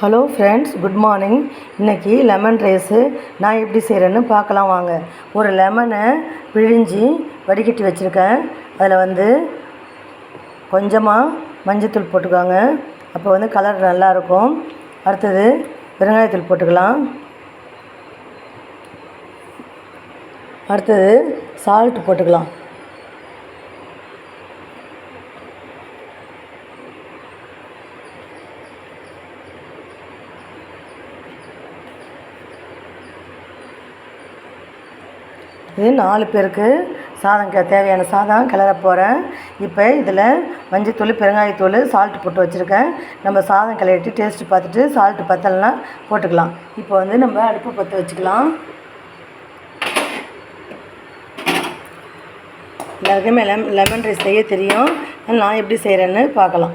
Hello friends good morning இன்றைக்கி lemon rice நான் எப்படி செய்கிறேன்னு பார்க்கலாம் வாங்க. ஒரு லெமனை பிழிஞ்சி வடிகட்டி வச்சுருக்கேன். அதில் வந்து கொஞ்சமாக மஞ்சத்தூள் போட்டுக்கோங்க. அப்போ வந்து கலர் நல்லாயிருக்கும் அடுத்தது பெருங்காயத்தூள் போட்டுக்கலாம். அடுத்தது சால்ட் போட்டுக்கலாம். இது நாலு பேருக்கு சாதம் க தேவையான சாதம் கிளற போகிறேன் இப்போ இதில் மஞ்சத்தூள் பெருங்காயத்தூள் சால்ட் போட்டு வச்சுருக்கேன். நம்ம சாதம் கிளறிட்டு டேஸ்ட்டு பார்த்துட்டு சால்ட்டு பத்தலைனா போட்டுக்கலாம். இப்போ வந்து நம்ம அடுப்பு பற்ற வச்சுக்கலாம். எல்லாருக்குமே லெம் லெமன் ரைஸ் செய்ய தெரியும். நான் எப்படி செய்கிறேன்னு பார்க்கலாம்.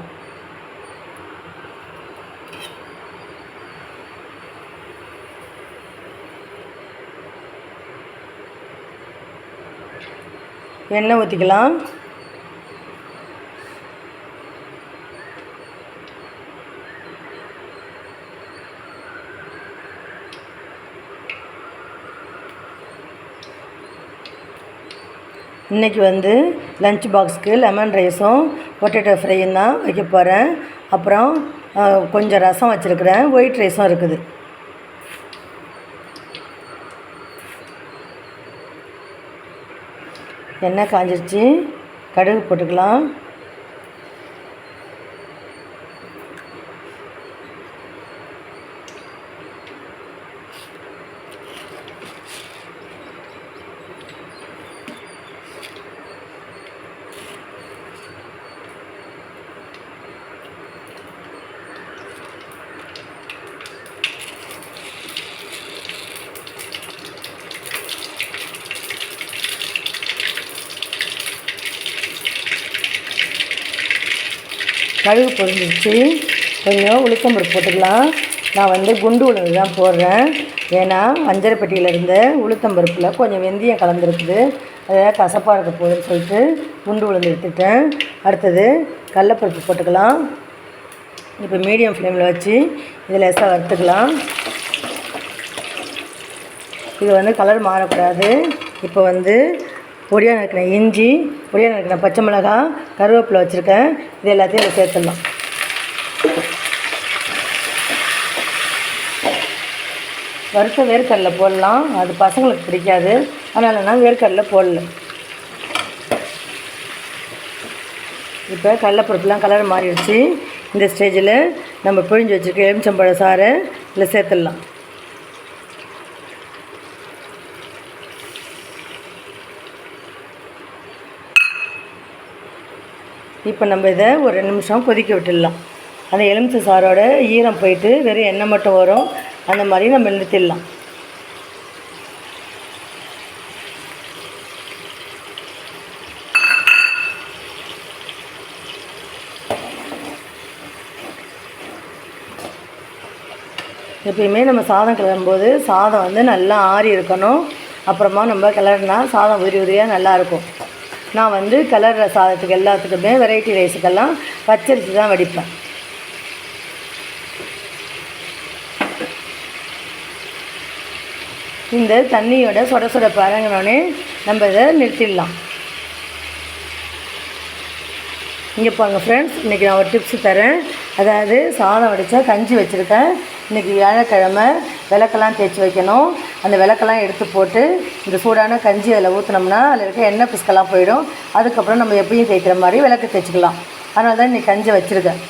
எண்ணெய் ஊற்றிக்கலாம் இன்றைக்கி வந்து லஞ்ச் பாக்ஸ்க்கு லெமன் ரைஸும் பொட்டேட்டோ ஃப்ரையும் தான் வைக்க போகிறேன் அப்புறம் கொஞ்சம் ரசம் வச்சுருக்கிறேன். ஒயிட் ரைஸும் இருக்குது. எண்ணெய் காஞ்சிருச்சு. கடுகு போட்டுக்கலாம். கழுவு பொரிஞ்சிருச்சு. கொஞ்சம் உளுத்தம்பருப்பு போட்டுக்கலாம். நான் வந்து குண்டு உளுந்து தான் போடுறேன். ஏன்னா அஞ்சரைப்பட்டியில் இருந்த உளுத்தம்பருப்பில் கொஞ்சம் வெந்தயம் கலந்துருக்குது. அதை கசப்பாக இருக்க போகுதுன்னு சொல்லிட்டு குண்டு உளுந்து எடுத்துட்டேன். அடுத்தது கடலப்பருப்பு போட்டுக்கலாம். இப்போ மீடியம் ஃப்ளேமில் வச்சு இதில் லேசாக வறுத்துக்கலாம். இது வந்து கலர் மாறக்கூடாது. இப்போ வந்து பொடியாக நறுக்கின இஞ்சி பொடியாக நறுக்கின பச்சை மிளகாய் கருவேப்பிலை வச்சுருக்கேன். இது எல்லாத்தையும் இதில் சேர்த்துடலாம். வறுத்த வேர்க்கடலை போடலாம். அது பசங்களுக்கு பிடிக்காது. அதனால நான் வேர்க்கடலை போடல. இப்போ கடலப்பருப்புலாம் கலர் மாறிடுச்சு. இந்த ஸ்டேஜில் நம்ம பிழிஞ்சு வச்சுருக்க எலுமிச்சம்பழ சாறை இதில் சேர்த்துடலாம். இப்போ நம்ம இதை ஒரு ரெண்டு நிமிஷம் கொதிக்க விட்டுடலாம். அந்த எலுமிச்சை சாரோட ஈரம் போயிட்டு வெறும் எண்ணெய் மட்டும் வரும். அந்த மாதிரி நம்ம நிறுத்திடலாம் எப்பயுமே நம்ம சாதம் கிளறும்போது சாதம் வந்து நல்லா ஆறி இருக்கணும். அப்புறமா நம்ம கிளறினா சாதம் உதிரி உதிரியாக நல்லாயிருக்கும் நான் வந்து கலர் சாதத்துக்கு எல்லாத்துக்குமே வெரைட்டி ரைஸுக்கெல்லாம் பச்சரிசி தான் வடிப்பேன். இந்த தண்ணியோட சொட சொட பரங்கினோடனே நம்ம இதை நிறுத்திடலாம். இங்கே பாருங்கள் ஃப்ரெண்ட்ஸ் இன்றைக்கி நான் ஒரு டிப்ஸ் தரேன். அதாவது சாதம் வடித்தா கஞ்சி வச்சுருக்கேன். இன்றைக்கி வியாழக்கிழமை விளக்கெல்லாம் தேய்ச்சி வைக்கணும். அந்த விளக்கெல்லாம் எடுத்து போட்டு இந்த சூடான கஞ்சி அதில் ஊற்றினோம்னா அதில் இருக்க எண்ணெய் பிஸ்கெல்லாம் போயிடும். அதுக்கப்புறம் நம்ம எப்பயும் தேய்க்கிற மாதிரி விளக்கு தேய்ச்சிக்கலாம். அதனால தான் இன்றைக்கி கஞ்சி வச்சுருக்கேன்.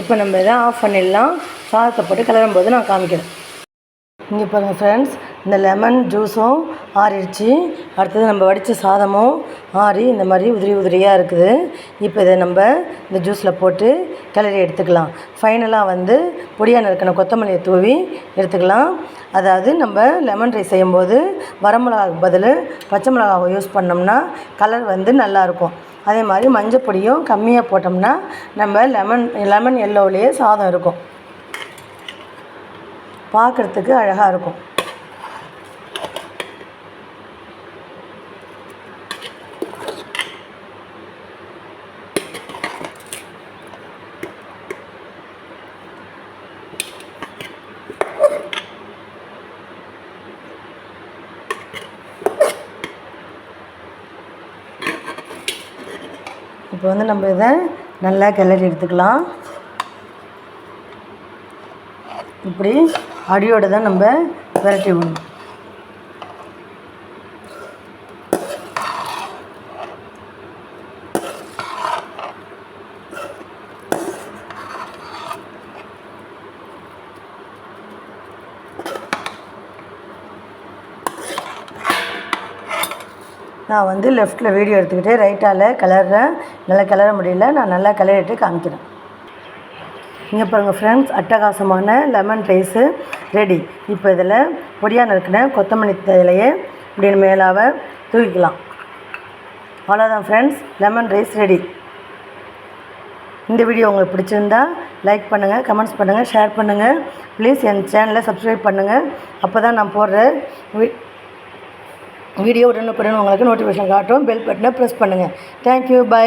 இப்போ நம்ம இதை ஆஃப் பண்ணிடலாம். சாதத்தை போட்டு கிளறும் போது நான் காமிக்கிறேன். இங்கே பாருங்கள் ஃப்ரெண்ட்ஸ் இந்த லெமன் ஜூஸும் ஆறிடுச்சு. அடுத்தது நம்ம வடித்த சாதமும் ஆறி இந்த மாதிரி உதிரி உதிரியாக இருக்குது. இப்போ இதை நம்ம இந்த ஜூஸில் போட்டு கிளறி எடுத்துக்கலாம். ஃபைனலாக வந்து பொடியாக நறுக்கின கொத்தமல்லியை தூவி எடுத்துக்கலாம். அதாவது நம்ம லெமன் ரைஸ் செய்யும்போது வரமிளகாவுக்கு பதில் பச்சை மிளகாவை யூஸ் பண்ணோம்னா கலர் வந்து நல்லாயிருக்கும் அதே மாதிரி மஞ்சள் பொடியும் கம்மியாக போட்டோம்னா நம்ம லெமன் லெமன் எல்லோவிலேயே சாதம் இருக்கும். பார்க்குறதுக்கு அழகாக இருக்கும். இப்போ வந்து நம்ம இதை நல்லா கிளறி எடுத்துக்கலாம். இப்படி அடியோடு தான் நம்ம விரட்டி விடணும். நான் வந்து லெஃப்ட்டில் வீடியோ எடுத்துக்கிட்டு ரைட்டால் கிளறேன் நல்லா கிளற முடியல. நான் நல்லா கிளறிட்டு காமிக்கிறேன். இங்கே பாருங்கள் ஃப்ரெண்ட்ஸ் அட்டகாசமான லெமன் ரைஸு ரெடி இப்போ இதில் பொடியாக நறுக்கின கொத்தமல்லி இலையை இப்படின்னு மேலாக தூக்கிக்கலாம். அவ்வளோதான் ஃப்ரெண்ட்ஸ் லெமன் ரைஸ் ரெடி இந்த வீடியோ உங்களுக்கு பிடிச்சிருந்தா லைக் பண்ணுங்கள் கமெண்ட்ஸ் பண்ணுங்கள் ஷேர் பண்ணுங்கள் ப்ளீஸ் என் சேனலை சப்ஸ்கிரைப் பண்ணுங்கள் அப்போ தான் நான் போடுற வீ வீடியோ உடனுக்குடன் உங்களுக்கு நோட்டிஃபிகேஷன் காட்டும். பெல் பட்டனை ப்ரெஸ் பண்ணுங்கள் தேங்க்யூ பை